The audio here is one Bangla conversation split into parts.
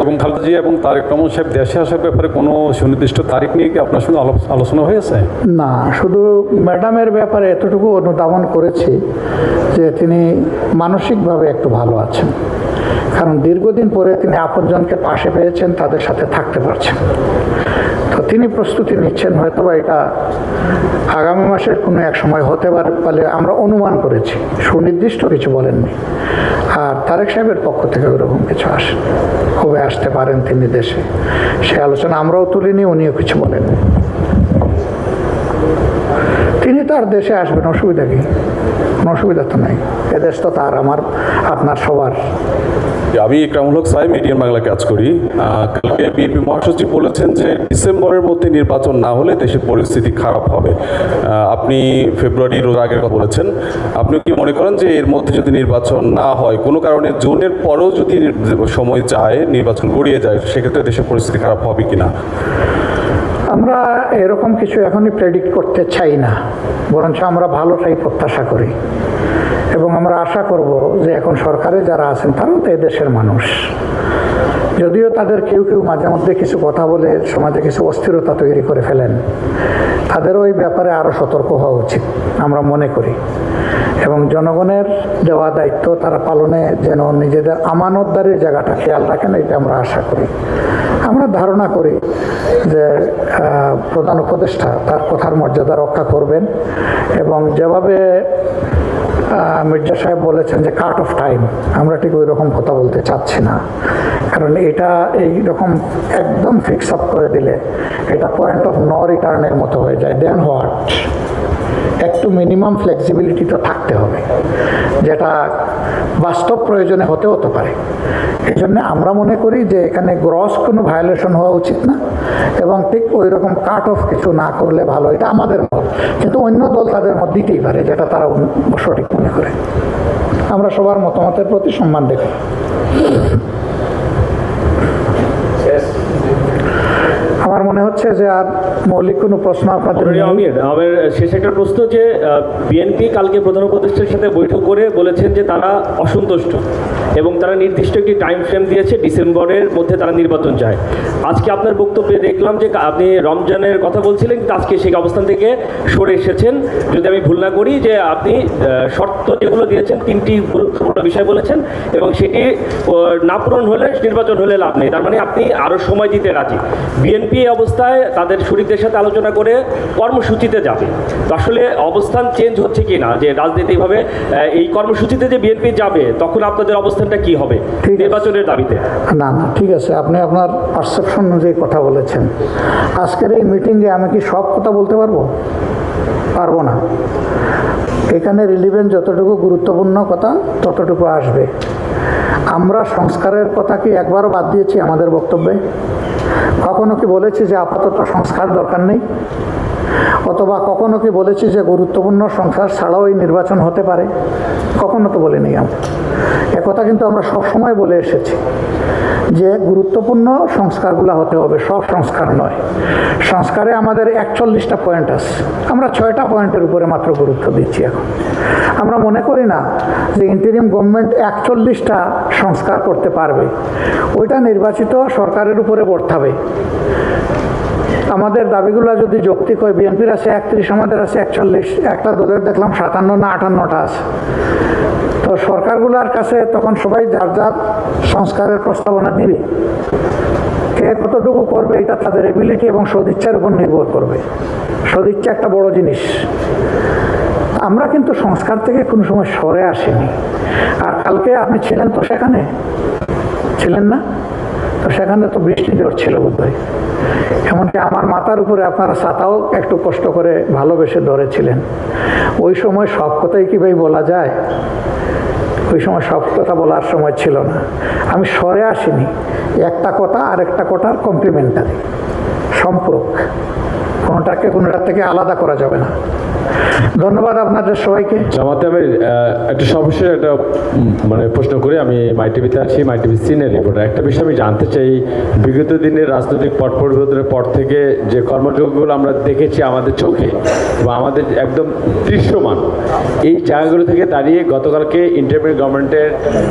এবং খালেদা জিয়া এবং তারেক রহমান সাহেব দেশে আসার ব্যাপারে কোনো সুনির্দিষ্ট তারিখ নিয়ে কি আপনার সঙ্গে আলোচ- আলোচনা হয়েছে? না, শুধু ম্যাডামের ব্যাপারে এতটুকু অনুধাবন করেছি যে তিনি মানসিকভাবে একটু ভালো আছেন। কারণ দীর্ঘদিন পরে তিনি আপনজনকে পাশে পেয়েছেন, তাদের সাথে থাকতে পারছেন। তো তিনি প্রস্তুতি নিচ্ছেন হয়তো বা এটা আগামী মাসের কোনো এক সময় হতে পারে বলে আমরা অনুমান করেছি। সুনির্দিষ্ট কিছু বলেননি। আর তারেক সাহেবের পক্ষ থেকে ওরকম কিছু আসে, কবে আসতে পারেন তিনি দেশে? সে আলোচনা আমরাও তুলিনি, উনিও কিছু বলেননি। তিনি তার দেশে আসবেন, অসুবিধা কি? কোনো অসুবিধা তো নাই। এদেশ তো তার, আমার, আপনার সবার। আমি ইকরামুল হক সাহেব মিডিয়ান বাংলা কাজ করি। কালকে বিএনপি মহাসচিব বলেছেন যে ডিসেম্বরের মধ্যে নির্বাচন না হলে দেশের পরিস্থিতি খারাপ হবে। আপনি ফেব্রুয়ারির আগের কথা বলেছেন। আপনি কি মনে করেন যে এর মধ্যে যদি নির্বাচন না হয়, কোনো কারণে জুনের পরেও যদি সময় যায় নির্বাচন গড়িয়ে যায়, সেক্ষেত্রে দেশের পরিস্থিতি খারাপ হবে কিনা? আমরা এরকম কিছু এখনই প্রেডিক্ট করতে চাই না। বরঞ্চ আমরা ভালোটাই প্রত্যাশা করি। এবং আমরা আশা করব যে এখন সরকারে যারা আছেন, তারাও তো এদেশের মানুষ। যদিও তাদের কেউ কেউ মাঝে মধ্যে কিছু কথা বলে সমাজে কিছু অস্থিরতা তৈরি করে ফেলেন, তাদেরও ওই ব্যাপারে আরও সতর্ক হওয়া উচিত, আমরা মনে করি। এবং জনগণের দেওয়া দায়িত্ব তারা পালনে যেন নিজেদের আমানতদারির জায়গাটা খেয়াল রাখেন, এটা আমরা আশা করি। আমরা ধারণা করি যে প্রধান উপদেষ্টা তার কথার মর্যাদা রক্ষা করবেন এবং যেভাবে মির্জা সাহেব বলেছেন যে কাট অফ টাইম আমরা ঠিক ওই রকম কথা বলতে চাচ্ছি না। কারণ এটা এই রকম একদম ফিক্স আপ করে দিলে এটা পয়েন্ট অফ ন রিটার্নের মতো হয়ে যায়। দেন হোয়াট একটু মিনিমাম ফ্লেক্সিবিলিটি তো থাকতে হবে। যেটা বাস্তব প্রয়োজনে হতে হতে পারে। এই জন্য আমরা মনে করি যে এখানে গ্রস কোনো ভায়োলেশন হওয়া উচিত না এবং ঠিক ওই রকম কাট অফ কিছু না করলে ভালো এটা আমাদের মত কিন্তু অন্য দল তাদের মত দিতেই পারে যেটা তারা সঠিক মনে করে। আমরা সবার মতামতের প্রতি সম্মান দেখি। আমার মনে হচ্ছে যে আর মৌলিক কোনো প্রশ্ন আপনাদের। আমির আমার শেষ একটা প্রশ্ন যে বিএনপি কালকে প্রধান উপদেষ্টার সাথে বৈঠক করে বলেছেন যে তারা অসন্তুষ্ট এবং তারা নির্দিষ্ট একটি টাইম ফ্রেম দিয়েছে ডিসেম্বরের মধ্যে তারা নির্বাচন চায়। আজকে আপনার বক্তব্যে দেখলাম যে আপনি রমজানের কথা বলছিলেন কিন্তু আজকে সেই অবস্থান থেকে সরে এসেছেন। যদি আমি ভুল না করি যে আপনি শর্ত যেগুলো দিয়েছেন তিনটি গুরুত্বপূর্ণ বিষয় বলেছেন এবং সেটি না পূরণ হলে নির্বাচন হলে লাভ নেই। তার মানে আপনি আরও সময় দিতে রাজি। বিএনপি এই অবস্থায় তাদের শরীরদের সাথে আলোচনা করে কর্মসূচিতে যাবে। তো আসলে অবস্থান চেঞ্জ হচ্ছে কি না যে রাজনীতিভাবে এই কর্মসূচিতে যে বিএনপি যাবে তখন আপনাদের অবস্থানটা কি হবে। নির্বাচনের দাবিতে? না না ঠিক আছে। আপনি আপনার পারসেপশন অনুযায়ী কথা বলেছেন। আজকের এই মিটিংয়ে আমি কি সব কথা বলতে পারব? পারব না। এখানে রিলিভেন্ট যতটুকু গুরুত্বপূর্ণ কথা ততটুকু আসবে। আমরা সংস্কারের কথা কি একবারও বাদ দিয়েছি আমাদের বক্তব্যে? কখনো কি বলেছি যে আপাতত সংস্কার দরকার নেই? অথবা কখনো কি বলেছি যে গুরুত্বপূর্ণ সংসার ছাড়াও এই নির্বাচন হতে পারে? কখনো তো বলিনি আমরা। একথা কিন্তু আমরা সবসময় বলে এসেছি যে গুরুত্বপূর্ণ সংস্কারগুলো হতে হবে, সব সংস্কার নয়। সংস্কারে আমাদের একচল্লিশটা পয়েন্ট আছে। আমরা ছয়টা পয়েন্টের উপরে মাত্র গুরুত্ব দিচ্ছি এখন। আমরা মনে করি না যে ইন্টারিম গভর্নমেন্ট একচল্লিশটা সংস্কার করতে পারবে। ওইটা নির্বাচিত সরকারের উপরে বর্তাবে আমাদের দাবিগুলো যদি যৌক্তিক হয়, বিএনপির আছে একত্রিশ, আমাদের আছে একচল্লিশ, একটা দলের দেখলাম সাতান্ন না আটান্নটা আছে। তো সরকারগুলোর কাছে তখন সবাই যার যার সংস্কারের প্রস্তাবনা দিবে কে কতটুকু করবে, এটা তাদের এবিলিটি এবং সদিচ্ছার উপর নির্ভর করবে। সদিচ্ছা একটা বড় জিনিস। আমরা কিন্তু সংস্কার থেকে কোনো সময় সরে আসিনি। আর কালকে আপনি ছিলেন তো সেখানে? ছিলেন না? তো সেখানে তো বৃষ্টি জোর ছিল বোধহয়। এমনকি আমার মাথার উপরে আপনারা ছাতাও একটু কষ্ট করে ভালোবেসে ধরেছিলেন। ওই সময় সব কথাই কি ভাই বলা যায়? ওই সময় সব কথা বলার সময় ছিল না। আমি সরে আসিনি। একটা কথা আর একটা কথার কমপ্লিমেন্টারি সম্পর্ক। কোনোটাকে কোনোটার থেকে আলাদা করা যাবে না। ধন্যবাদ আপনাদের সবাইকে। জামাতে আমি একটা সর্বশেষ একটা মানে প্রশ্ন করে। আমি মাই টিভিতে আছি মাই টিভি সিনিয়র রিপোর্টার একটা বিষয় আমি জানতে চাই, বিগত দিনের রাজনৈতিক পট পরিবর্তনের পর থেকে যে কর্মযোগগুলো আমরা দেখেছি আমাদের চোখে বা আমাদের একদম দৃশ্যমান, এই জায়গাগুলো থেকে দাঁড়িয়ে গতকালকে ইন্টারমিডিয়েট গভর্নমেন্টের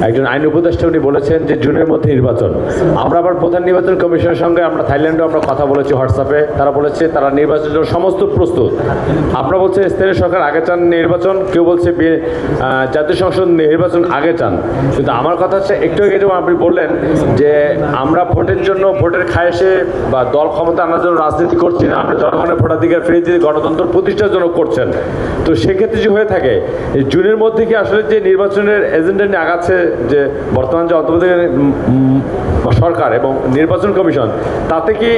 একজন আইন উপদেষ্টা উনি বলেছেন যে জুনের মধ্যে নির্বাচন। আমরা আবার প্রধান নির্বাচন কমিশনের সঙ্গে আমরা, থাইল্যান্ডেও আমরা কথা বলেছি হোয়াটসঅ্যাপে। তারা বলেছে, তারা নির্বাচনের জন্য সমস্ত প্রস্তুত। আপনারা বলছে স্থানীয় সরকার আগে চান নির্বাচন, কেউ বলছে জাতীয় সংসদ নির্বাচন আগে চান। কিন্তু আমার কথা হচ্ছে, একটু আগে যেমন আপনি বললেন যে আমরা ভোটের জন্য ভোটের খায়েসে বা দল ক্ষমতা আনার জন্য রাজনীতি করছি না, আমরা জনগণের ভোটাধিকার ফিরে দিয়ে গণতন্ত্র প্রতিষ্ঠার জন্য করছেন। তো সেক্ষেত্রে যে হয়ে থাকে জুনের মধ্যে কি আসলে যে নির্বাচনের এজেন্ডা নিয়ে আগাচ্ছে যে বর্তমান যে অন্তর্বর্তী সরকার এবং নির্বাচন কমিশন, তাতে কি